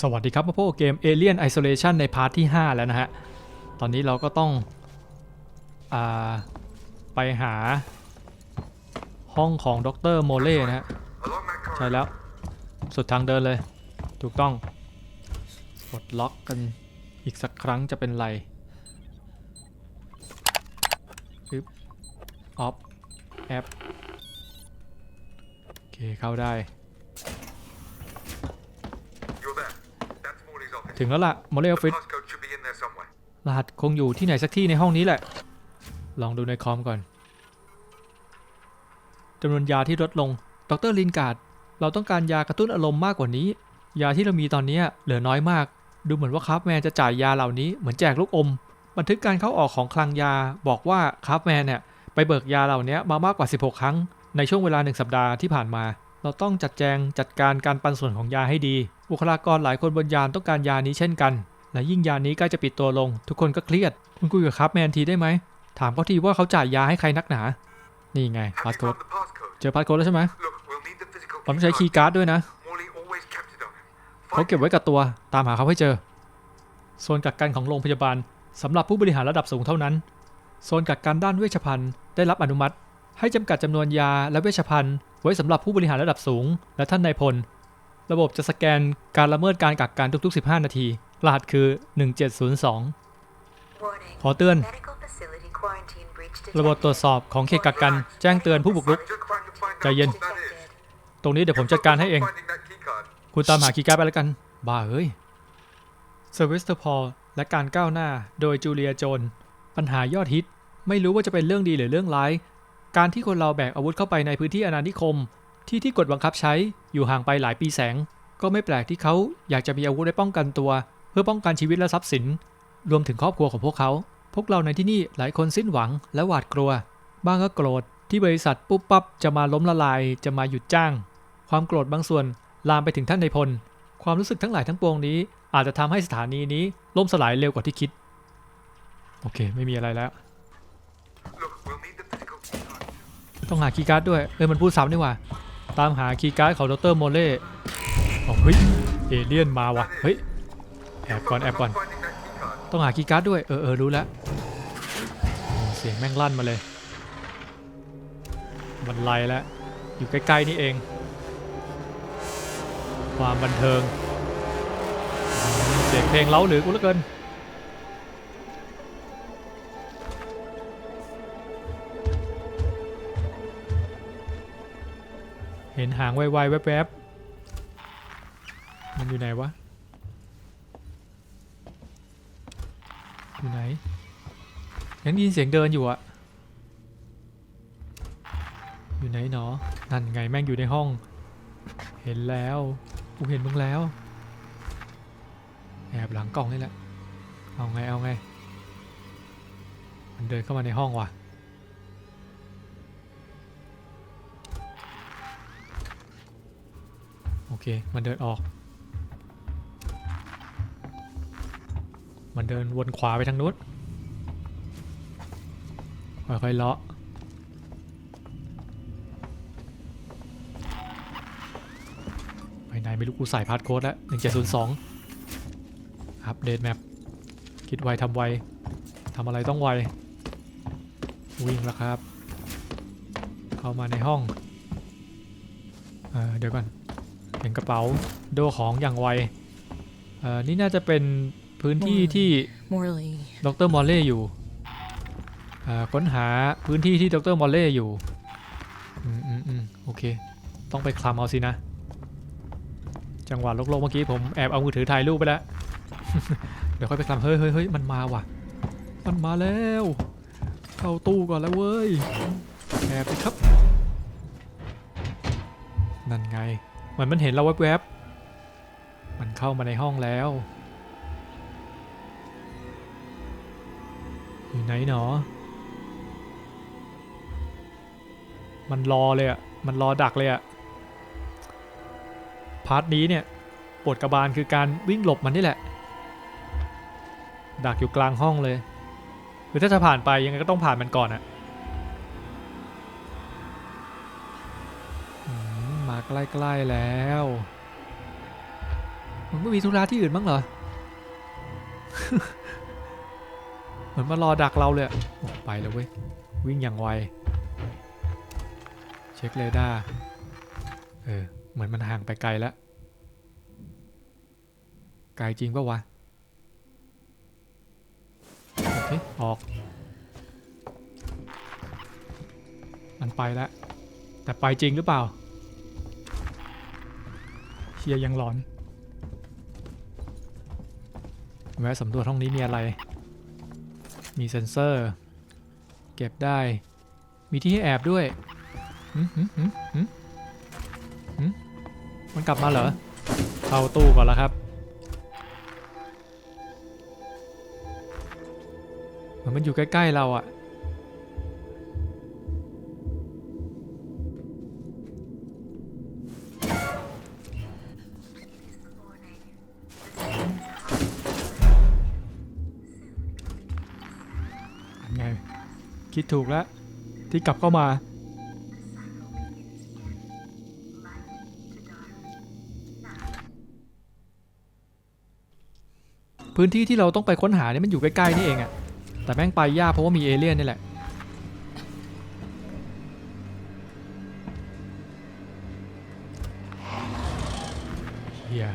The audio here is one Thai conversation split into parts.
สวัสดีครับมาพบกับเกม Alien Isolation ในพาร์ทที่ 5 แล้วนะฮะ ตอนนี้เราก็ต้องอไปหาห้องของดรโมเล่นะฮะ ใช่แล้ว สุดทางเดินเลย ถูกต้องกดล็อกกันอีกสักครั้งจะเป็นไรปึ๊บออฟแอปโอเคเข้าได้ ถึงแล้วล่ะโมเล่ออฟฟิ The ศ passcode should be in there somewhere. รหัสคงอยู่ที่ไหนสักที่ในห้องนี้แหละ ลองดูในคอมก่อนจำนวนยาที่ลดลง ดรลินการ์ด เราต้องการยากระตุ้นอารมณ์มากกว่านี้ ยาที่เรามีตอนนี้เหลือน้อยมาก ดูเหมือนว่าคราฟแมนจะจ่ายยาเหล่านี้เหมือนแจกลูกอม บันทึกการเข้าออกของคลังยาบอกว่าคราฟแมนเนี่ยไปเบิกยาเหล่านี้มามากกว่า 16 ครั้งในช่วงเวลาหนึ่งสัปดาห์ที่ผ่านมา เราต้องจัดแจงจัดการการปันส่วนของยาให้ดี บุคลากรหลายคนบนยานต้องการยานี้เช่นกัน และยิ่งยานี้ใกล้จะปิดตัวลง ทุกคนก็เครียด คุณคุยกับครับแมนทีได้ไหม ถามเขาทีว่าเขาจ่ายยาให้ใครนักหนา นี่ไงพาสโค้ดเจอพาสโค้ดแล้วใช่ไหมผมใช้คีย์การ์ดด้วยนะ เขาเก็บไว้กับตัว ตามหาเขาให้เจอ โซนกักกันของโรงพยาบาลสำหรับผู้บริหารระดับสูงเท่านั้น โซนกักกันด้านเวชภัณฑ์ได้รับอนุมัติ ให้จำกัดจำนวนยาและเวชภัณฑ์ ไว้สำหรับผู้บริหารระดับสูง และท่านนายพล ระบบจะสแกนการละเมิดการกักกันทุกๆ 15 นาที รหัสคือ 1702 Warning. ขอเตือน Medical facility quarantine breach ระบบ detected. ตรวจสอบของเขตกักกัน แจ้งเตือนผู้บุกรุก Just trying to find out ใจเย็น what that is. Detected. ตรงนี้เดี๋ยวผมจัดการให้เอง Finding that key card. คุณตามหาคีย์การ์ดไปแล้วกัน บ้าเอ้ยเซอร์วิสเตอร์พอลและการก้าวหน้า โดยจูเลียโจน ปัญหายอดฮิต ไม่รู้ว่าจะเป็นเรื่องดีหรือเรื่องร้าย การที่คนเราแบกอาวุธเข้าไปในพื้นที่อาณานิคม ที่ที่กฎบังคับใช้อยู่ห่างไปหลายปีแสง ก็ไม่แปลกที่เขาอยากจะมีอาวุธไว้ป้องกันตัว เพื่อป้องกันชีวิตและทรัพย์สิน รวมถึงครอบครัวของพวกเขา พวกเราในที่นี่หลายคนสิ้นหวังและหวาดกลัวบ้างก็โกรธที่บริษัทปุ๊บปั๊บจะมาล้มละลายจะมาหยุดจ้าง ความโกรธบางส่วนลามไปถึงท่านในพล ความรู้สึกทั้งหลายทั้งปวงนี้ อาจจะทำให้สถานีนี้ล่มสลายเร็วกว่าที่คิด โอเค ไม่มีอะไรแล้ว ต้องหาคีย์การ์ดด้วย เออมันพูดซ้ำนี่ว่า ตามหาคีย์การ์ดของดรโมเล่อ๋อเฮ้ยเอเลี่ยนมาว่ะ เฮ้ยแอบก่อนแอบก่อน ต้องหาคีย์การ์ดด้วย เออเออรู้แล้ว เสียงแม่งลั่นมาเลย มันไลแล้ว อยู่ใกล้ๆนี่เอง ความบันเทิง เสียงเพลงเล้าหรือกูเหลือเกิน เห็นหางไวๆแวบๆ มันอยู่ไหนวะ อยู่ไหน ยังได้ยินเสียงเดินอยู่อะอยู่ไหนหนอนั่นไงแม่งอยู่ในห้อง เห็นแล้ว กูเห็นมึงแล้ว แอบหลังกล่องนี่แหละ เอาไง เอาไง มันเดินเข้ามาในห้องว่ะ โอเค มันเดินออก มันเดินวนขวาไปทางนู้น ค่อยๆเลาะ ไปไหนไม่รู้กูใส่พาสโค้ดแล้ว1702อัปเดตแมปคิดไวทำไวทำอะไรต้องไว วิ่งแล้วครับ เข้ามาในห้องเออเดี๋ยวก่อน เห็นกระเป๋าโดของอย่างไวเออนี่น่าจะเป็นพื้นที่ที่ Morley. ดรมอลเล่อยู่อ่าค้นหาพื้นที่ที่ดรมอลเล่อยู่อืมอืมอืมโอเค ต้องไปคลำเอาสินะ จังหวะโลกๆเมื่อกี้ผมแอบเอามือถือถ่ายรูปไปแล้ว เดี๋ยวค่อยไปคลำเฮ้ยเฮ้ยเฮ้ยมันมาว่ะ มันมาแล้ว เข้าตู้ก่อนแล้วเว้ยแอบไปครับ นั่นไง เหมือนมันเห็นเราแวบๆ มันเข้ามาในห้องแล้ว อยู่ไหนหนอ มันรอเลยอะ่ะ มันรอดักเลยอะ่ะ พาร์ทนี้เนี่ยปวดกระบาลคือการวิ่งหลบมันนี่แหละ ดักอยู่กลางห้องเลย คือถ้าจะผ่านไปยังไงก็ต้องผ่านมันก่อนอะอื ใกล้ๆแล้ว มึงไม่มีธุระที่อื่นบ้างเหรอ เหมือนมารอดักเราเลยโอ้ไปแล้วเว้ย วิ่งอย่างไว เช็คเรดาร์ เออ เหมือนมันห่างไปไกลแล้ว ไกลจริงปะวะ โอเค ออก มันไปแล้ว แต่ไปจริงหรือเปล่า เชียยังหลอนแวะสำรวจห้องนี้มีอะไร มีเซ็นเซอร์ เก็บได้ มีที่ให้แอบด้วยมันกลับมาเหรอ เข้าตู้ก่อนแล้วครับ เหมือนมันอยู่ใกล้ ๆ เราอะ ถูกแล้ว ที่กลับเข้ามา พื้นที่ที่เราต้องไปค้นหาเนี่ยมันอยู่ใกล้ๆนี่เองอะแต่แม่งไปยากเพราะว่ามีเอเลี่ยนนี่แหละเฮีย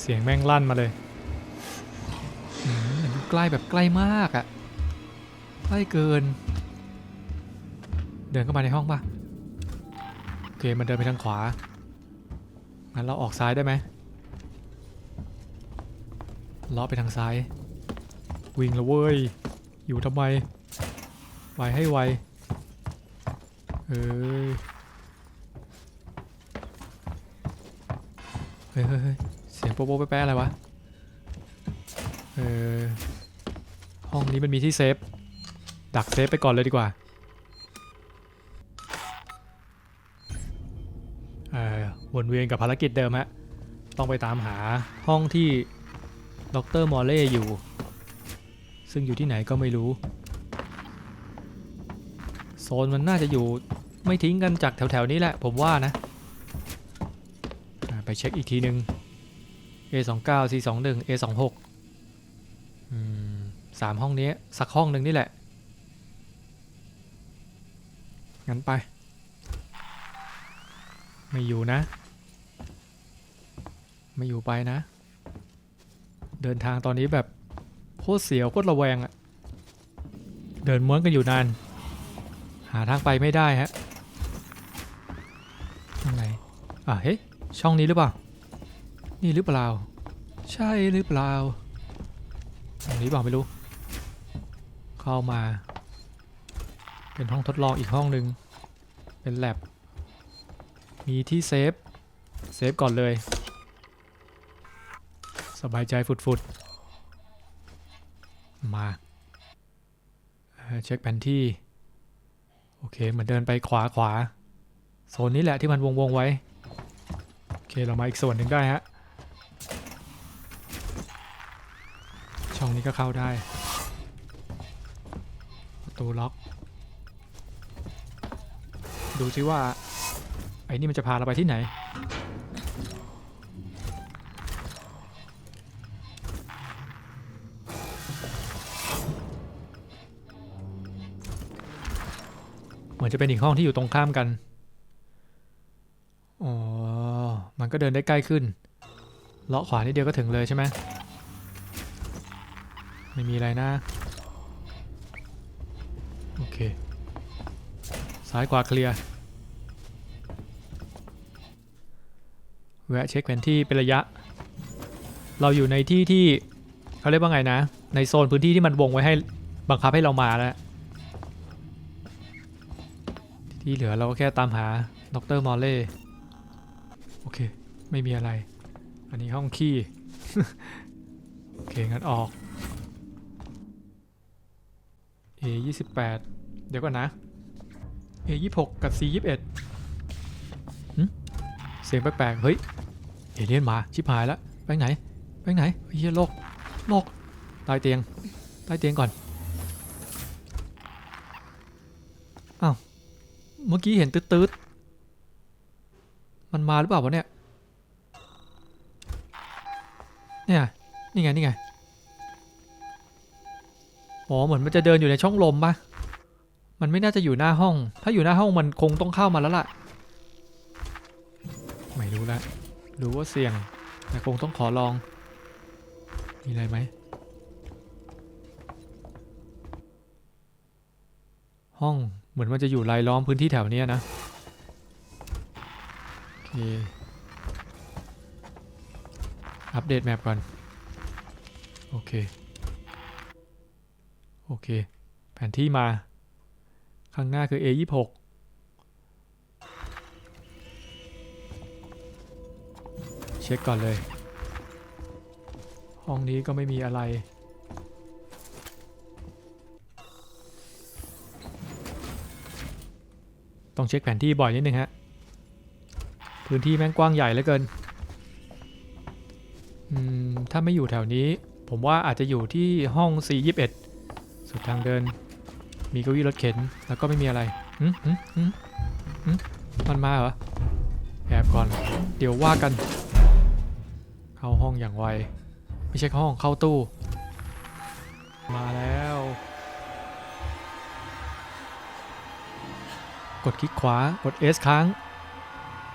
เสียงแม่งลั่นมาเลยอยู่ใกล้แบบใกล้มากอะ ใกล้เกิน เดินเข้ามาในห้องปะโอเคมันเดินไปทางขวา งั้นเราออกซ้ายได้ไหมล้อไปทางซ้าย วิ่งละเว้ย อยู่ทำไม ไวให้ไว เอ้ยเฮ้ยเฮ้ยเฮ้ยเสียงโป๊ะโป๊ะแป๊ะอะไรวะ เออ ห้องนี้มันมีที่เซฟ ดักเซฟไปก่อนเลยดีกว่าเออวนเวียนกับภารกิจเดิมฮะ ต้องไปตามหาห้องที่ดรมอลเล่อยู่ ซึ่งอยู่ที่ไหนก็ไม่รู้ โซนมันน่าจะอยู่ไม่ทิ้งกันจากแถวๆนี้แหละ ผมว่านะ ไปเช็คอีกทีหนึ่ง A29 C21 A26 อืมสามห้องนี้สักห้องหนึ่งนี่แหละ งั้นไป ไม่อยู่นะ ไม่อยู่ไปนะ เดินทางตอนนี้แบบโคตรเสียวโคตรระแวงอะเดินม้วนกันอยู่นาน หาทางไปไม่ได้ฮะทางไหนอะเฮ้ยช่องนี้หรือเปล่า นี่หรือเปล่า ใช่หรือเปล่าตรงนี้เปล่าไม่รู้ เข้ามา เป็นห้องทดลองอีกห้องหนึ่งเป็นแลบมีที่เซฟ เซฟก่อนเลย สบายใจฟุดๆ มา เช็คแผนที่ โอเค เหมือนเดินไปขวาขวา โซนนี้แหละที่มันวงวงไว้ โอเค เรามาอีกส่วนหนึ่งได้ฮะ ช่องนี้ก็เข้าได้ ประตูล็อก ดูซิว่า ไอ้นี่มันจะพาเราไปที่ไหน เหมือนจะเป็นอีกห้องที่อยู่ตรงข้ามกัน อ๋อ มันก็เดินได้ใกล้ขึ้น เลาะขวานิดเดียวก็ถึงเลยใช่ไหม ไม่มีอะไรนะ โอเค ซ้ายขวาเคลียร์ แวะเช็คแผนที่เป็นระยะ เราอยู่ในที่ที่เขาเรียกว่าไงนะ ในโซนพื้นที่ที่มันวงไว้ให้บังคับให้เรามาแล้ว ที่เหลือเราก็แค่ตามหาดรมอลเล่โอเค ไม่มีอะไร อันนี้ห้องขี้ โอเค งั้นออก A 28 เดี๋ยวก่อนนะ A 26 กับ C 21 เสียงแปลกๆ เฮ้ย เอเลี่ยนมา ชิบหายแล้ว ไปไหน ไปไหนเฮียโลก โลก ใต้เตียง ใต้เตียงก่อน อ้าว เมื่อกี้เห็นตืดๆ มันมาหรือเปล่าวะเนี่ย เนี่ย นี่ไง นี่ไง อ๋อ เหมือนมันจะเดินอยู่ในช่องลมปะ มันไม่น่าจะอยู่หน้าห้อง ถ้าอยู่หน้าห้องมันคงต้องเข้ามาแล้วล่ะ ไม่รู้ละรู้ว่าเสี่ยง แต่คงต้องขอลอง มีอะไรไหม ห้องเหมือนมันจะอยู่รายล้อมพื้นที่แถวนี้นะโอเคอัปเดตแมปก่อน โอเค โอเค แผนที่มา ข้างหน้าคือ A26 เช็คก่อนเลย ห้องนี้ก็ไม่มีอะไร ต้องเช็คแผนที่บ่อยนิดนึงฮะ พื้นที่แม่งกว้างใหญ่เหลือเกิน อืม ถ้าไม่อยู่แถวนี้ ผมว่าอาจจะอยู่ที่ห้อง C21 สุดทางเดิน มีเก้าอี้รถเข็น แล้วก็ไม่มีอะไรหืมหืมหืมหืมมันมาเหรอแอบก่อน เดี๋ยวว่ากัน เข้าห้องอย่างไว ไม่ใช่เข้าห้องเข้าตู้ มาแล้ว กดคลิกขวากด S ค้าง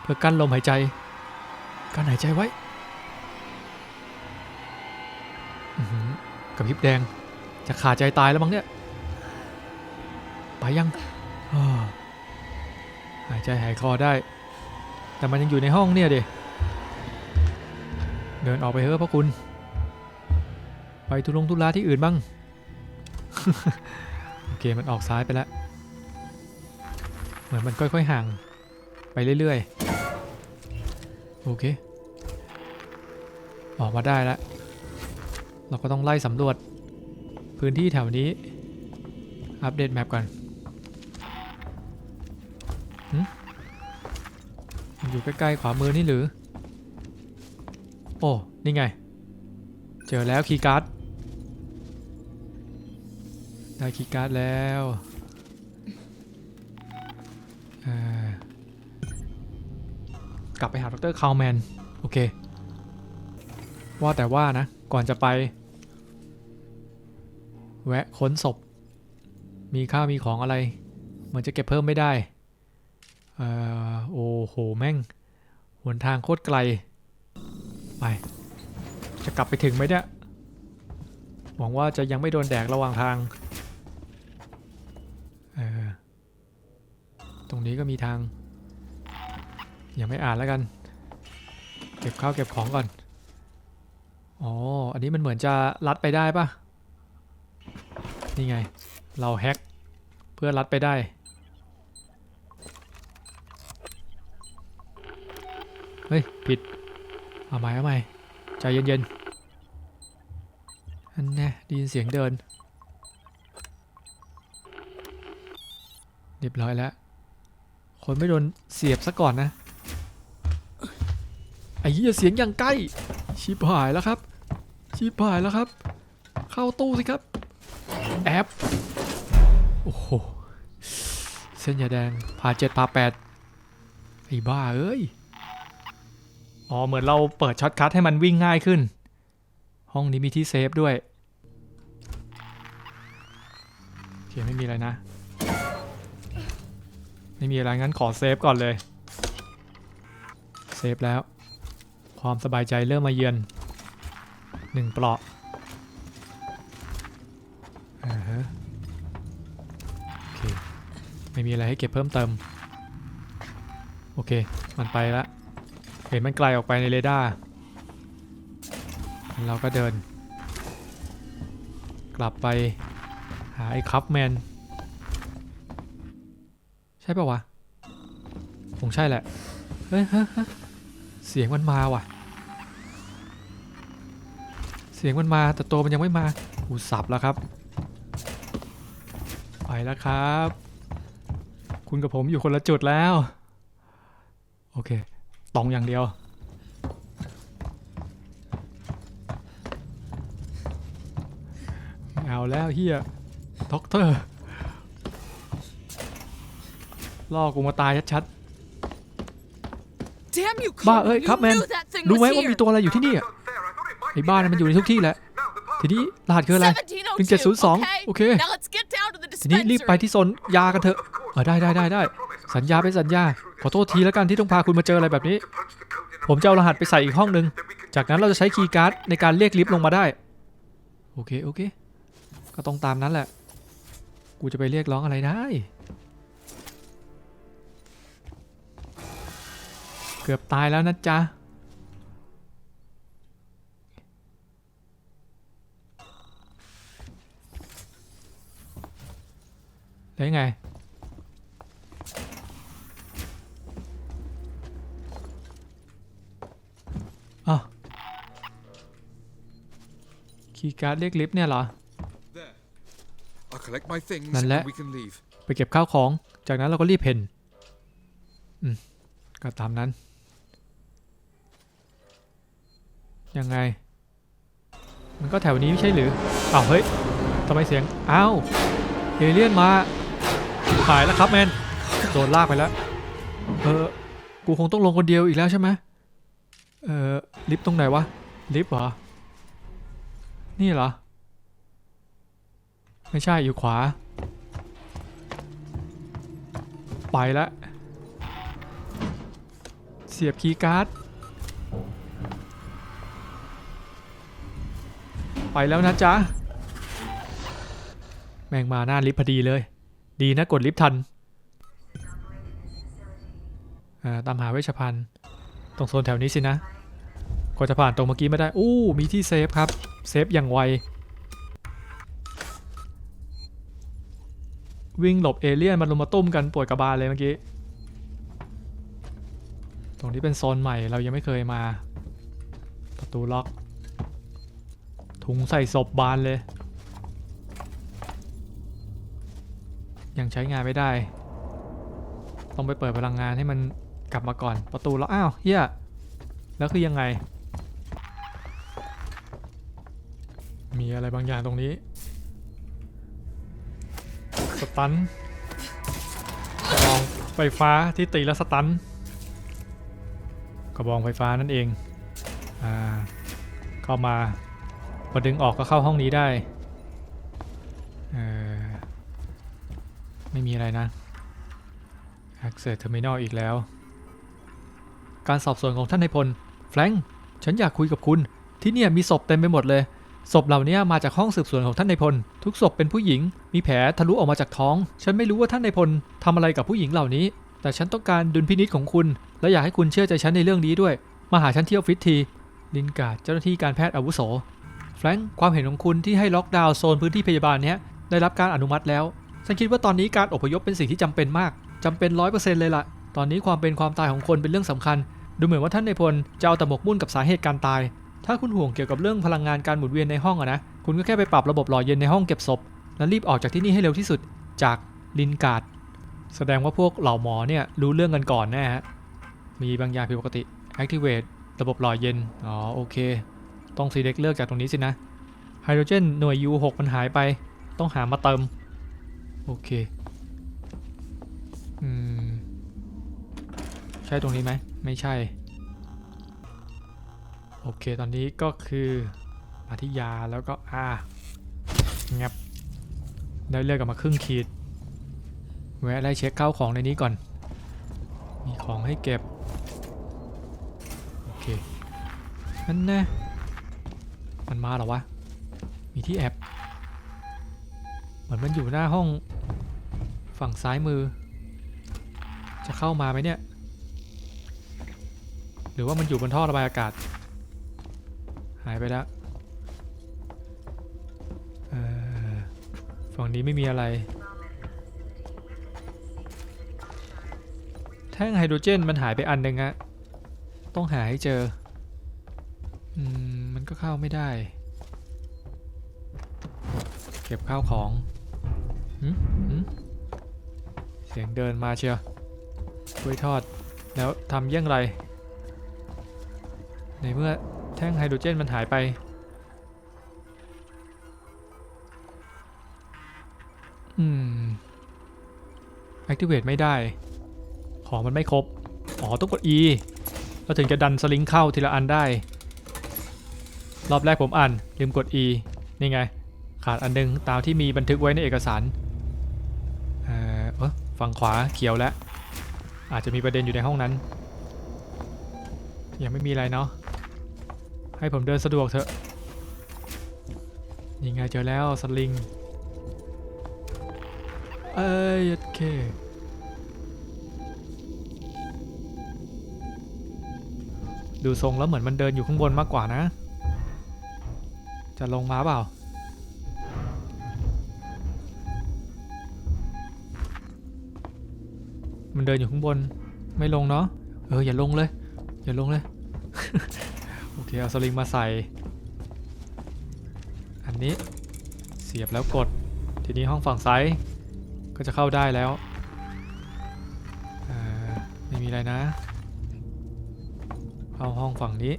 เพื่อกั้นลมหายใจกั้นหายใจไว้กระพริบแดง จะขาดใจตายแล้วมั้งเนี่ย ไปยังหายใจหายคอได้ แต่มันยังอยู่ในห้องเนี่ยเดเดินออกไปเถอะพ่อคุณ ไปทุลงทุลาที่อื่นบ้าง โอเคมันออกซ้ายไปแล้ว เหมือนมันค่อยๆห่าง ไปเรื่อยๆ โอเค ออกมาได้แล้ว เราก็ต้องไล่สำรวจพื้นที่แถวนี้ อัปเดตแมปก่อน อยู่ใกล้ๆขวามือนี่หรือ โอ้ นี่ไง เจอแล้วคีย์การ์ด ได้คีย์การ์ดแล้วกลับไปหาดรคาวแมน โอเค ว่าแต่ว่านะ ก่อนจะไป แวะค้นศพ มีข้าวมีของอะไร เหมือนจะเก็บเพิ่มไม่ได้ อ่อโอ้โห แม่งหนทางโคตรไกล ไป จะกลับไปถึงไหมเนี่ย หวังว่าจะยังไม่โดนแดกระหว่างทาง เออ ตรงนี้ก็มีทาง ยังไม่อ่านแล้วกัน เก็บข้าวเก็บของก่อน อ๋อ อันนี้มันเหมือนจะลัดไปได้ปะนี่ไง เราแฮ็กเพื่อลัดไปได้ เฮ้ย ผิด เอาใหม่เอาใหม่ใจเย็นๆอันแน่ได้ยินเสียงเดิน เรียบร้อยแล้ว คนไม่โดนเสียบซะก่อนนะ ไอ้เหี้ยเสียงอย่างใกล้ ชิบหายแล้วครับ ชิบหายแล้วครับ เข้าตู้สิครับ แอป โอ้โห เส้นยาแดงผ่าเจ็ดผ่าแปดไอ้บ้าเอ้ย อ๋อ เหมือนเราเปิดช็อตคัทให้มันวิ่งง่ายขึ้น ห้องนี้มีที่เซฟด้วย โอเค ไม่มีอะไรนะ ไม่มีอะไรงั้นขอเซฟก่อนเลย เซฟแล้ว ความสบายใจเริ่มมาเยือนหนึ่งเปลาะอ่าฮะโอเค ไม่มีอะไรให้เก็บเพิ่มเติม โอเค มันไปละ เห็นมันไกลออกไปในเรดาร์เราก็เดิน กลับไปหาไอ้คัพแมน ใช่ปะวะคงใช่แหละ เฮ้ยเสียงมันมาว่ะ เสียงมันมาแต่ตัวมันยังไม่มาอูสับแล้วครับ ไปแล้วครับ คุณกับผมอยู่คนละจุดแล้ว โอเค ตรงอย่างเดียวไม่เอาแล้วเฮียด็อกเตอร์ล่อกูมาตายชัด Damn you, ๆบ้า Carmen, เอ้ย you ครับแมน knew that thing รู้ was ไหมว่า here. มีตัวอะไรอยู่ที่นี่อะ Not fair. I thought it might ไอ้บ้านนั้นมันอยู่ในทุกที่แหละ Now the park. ทีนี้รหัสคืออะไร1702 โอเค Now let's get down to the ทีนี้รีบไป dispensary. ที่โซนยากันเถอะ เออได้ได้ได้ได้ สัญญาเป็นสัญญา ขอโทษทีแล้วกันที่ต้องพาคุณมาเจออะไรแบบนี้ ผมจะเอารหัสไปใส่อีกห้องนึง จากนั้นเราจะใช้คีย์การ์ดในการเรียกลิฟต์ลงมาได้ โอเคโอเค ก็ต้องตามนั้นแหละ กูจะไปเรียกร้องอะไรได้ เกือบตายแล้วนะจ๊ะ แล้วไง การ์ดเรียกลิฟต์เนี่ยเหรอ There. I'll collect my things นั่นแหละ and we can leave. ไปเก็บข้าวของ จากนั้นเราก็รีบเพ่นอืม ก็ตามนั้น ยังไง มันก็แถวนี้ไม่ใช่หรือ อ้าว เฮ้ยทำไมเสียง อ้าว เอเลี่ยนมาหายแล้วครับแมน โดนลากไปแล้ว เออ กูคงต้องลงคนเดียวอีกแล้วใช่ไหมเออ ลิฟต์ตรงไหนวะ ลิฟต์เหรอ นี่เหรอ ไม่ใช่อยู่ขวา ไปแล้วเสียบคีย์การ์ด ไปแล้วนะจ๊ะ แม่งมาหน้าลิฟต์พอดีเลย ดีนะกดลิฟต์ทันอ่าตามหาเวชภัณฑ์ ตรงโซนแถวนี้สินะ ว่าจะผ่านตรงเมื่อกี้ไม่ได้ อู้มีที่เซฟครับ เซฟอย่างไว วิ่งหลบเอเลี่ยนมันลงมาตุ้มกันปวดกระบาลเลยเมื่อกี้ ตรงนี้เป็นโซนใหม่เรายังไม่เคยมา ประตูล็อก ถุงใส่ศพบานเลย ยังใช้งานไม่ได้ ต้องไปเปิดพลังงานให้มันกลับมาก่อนประตูล็อกอ้าวเฮียแล้วคือยังไง มีอะไรบางอย่างตรงนี้ สตันกระบองไฟฟ้าที่ตีแล้วสตันกระบองไฟฟ้านั่นเอง อ่า เข้ามาพอดึงออกก็เข้าห้องนี้ได้ เออไม่มีอะไรนะ Access Terminal อีกแล้ว การสอบสวนของท่านนายพล แฟรงค์ ฉันอยากคุยกับคุณ ที่เนี่ยมีศพเต็มไปหมดเลย ศพเหล่านี้มาจากห้องสืบสวนของท่านนายพล ทุกศพเป็นผู้หญิง มีแผลทะลุออกมาจากท้อง ฉันไม่รู้ว่าท่านนายพลทำอะไรกับผู้หญิงเหล่านี้ แต่ฉันต้องการดุลพินิจของคุณ และอยากให้คุณเชื่อใจฉันในเรื่องนี้ด้วย มาหาฉันที่ออฟฟิศที ลินกาเจ้าหน้าที่การแพทย์อาวุโส แฟรงค์ความเห็นของคุณที่ให้ล็อกดาวน์โซนพื้นที่พยาบาลเนี้ยได้รับการอนุมัติแล้ว ฉันคิดว่าตอนนี้การอพยพเป็นสิ่งที่จำเป็นมากจำเป็นร้อยเปอร์เซ็นต์เลยล่ะ ตอนนี้ความเป็นความตายของคนเป็นเรื่องสำคัญ ดูเหมือนว่าท่านนายพลจะเอาแต่หมกมุ่นกับสาเหตุการตาย ถ้าคุณห่วงเกี่ยวกับเรื่องพลังงานการหมุนเวียนในห้องอะนะ คุณก็แค่ไปปรับระบบหล่อเย็นในห้องเก็บศพ และรีบออกจากที่นี่ให้เร็วที่สุด จากลินการ์ดแสดงว่าพวกเหล่าหมอเนี่ยรู้เรื่องกันก่อนแน่ฮะ มีบางอย่างผิดปกติ activate ระบบหล่อเย็น อ๋อโอเค ต้อง select เลือกจากตรงนี้สินะไฮโดรเจนหน่วย U6 มันหายไป ต้องหามาเติม โอเค อืม ใช่ตรงนี้ไหม ไม่ใช่ โอเคตอนนี้ก็คือมาที่ยาแล้วก็อ่างับได้เลือกกลับมาครึ่งขีดแวะไล่เช็คข้าวของในนี้ก่อน มีของให้เก็บ โอเคนั่นน่มันมาหรอวะ มีที่แอบ เหมือนมันอยู่หน้าห้องฝั่งซ้ายมือ จะเข้ามาไหมเนี่ย หรือว่ามันอยู่บนท่อระบายอากาศายไปแล้วฝั่งนี้ไม่มีอะไร แท่งไฮโดรเจนมันหายไปอันหนึ่งอะต้องหาให้เจอ อืม มันก็เข้าไม่ได้ เก็บข้าวของเสียงเดินมาเชียวกล้วยทอด แล้วทำเยี่ยงไร ในเมื่อ ท่งไฮโดรเจนมันหายไป อืม activate ไม่ได้ ของมันไม่ครบ อ๋อ ต้องกด E เราถึงจะดันสลิงเข้าทีละอันได้ รอบแรกผมอ่าน ลืมกด E นี่ไง ขาดอันนึง ตามที่มีบันทึกไว้ในเอกสาร เอ่อเอ้อฝั่งขวาเขียวแล้ว อาจจะมีประเด็นอยู่ในห้องนั้น ยังไม่มีอะไรเนาะ ให้ผมเดินสะดวกเถอะนี่ไงเจอแล้วสลิง เอ้ยโอเคดูทรงแล้วเหมือนมันเดินอยู่ข้างบนมากกว่านะ จะลงมาเปล่า มันเดินอยู่ข้างบน ไม่ลงเนาะ เอออย่าลงเลย อย่าลงเลย โอเคเอาสลิงมาใส่ อันนี้เสียบแล้วกด ทีนี้ห้องฝั่งซ้ายก็จะเข้าได้แล้วอ่อไม่มีอะไรนะ เข้าห้องฝั่งนี้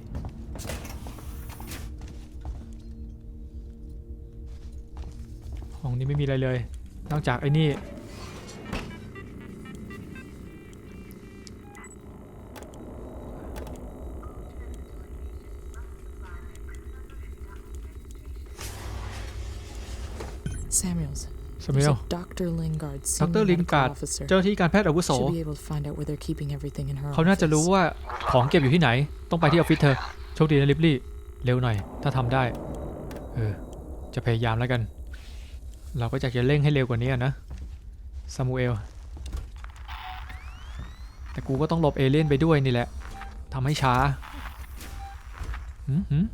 ห้องนี้ไม่มีอะไรเลย นอกจากไอ้นี่ มิ There's ล a Dr. Lingard, ด senior รลิน medical การ์ด officer. เจ้าหน้าที่การแพทย์อาวุโส Should be able to find out where they're keeping everything in her เขาน่าจะรู้ office. ว่าของเก็บอยู่ที่ไหน ต้องไปที่ออฟฟิศเธอ โชคดีนะลิบลี่ เร็วหน่อย ถ้าทำได้ เออ จะพยายามแล้วกัน เราก็อยากจะเร่งให้เร็วกว่านี้อะนะ ซามูเอล แต่กูก็ต้องหลบเอเลี่ยนไปด้วยนี่แหละ ทำให้ช้าหืมหืม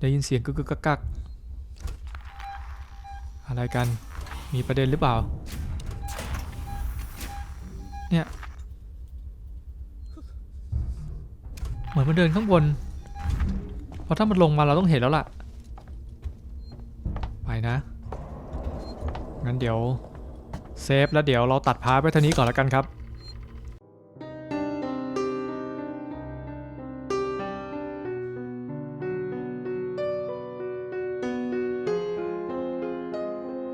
ได้ยินเสียงกึกกึกกักกัก อะไรกัน มีประเด็นหรือเปล่า เนี่ย เหมือนมันเดินข้างบน เพราะถ้ามันลงมาเราต้องเห็นแล้วล่ะ ไปนะ งั้นเดี๋ยว เซฟแล้วเดี๋ยวเราตัดพาร์ไปเท่านี้ก่อนแล้วกันครับ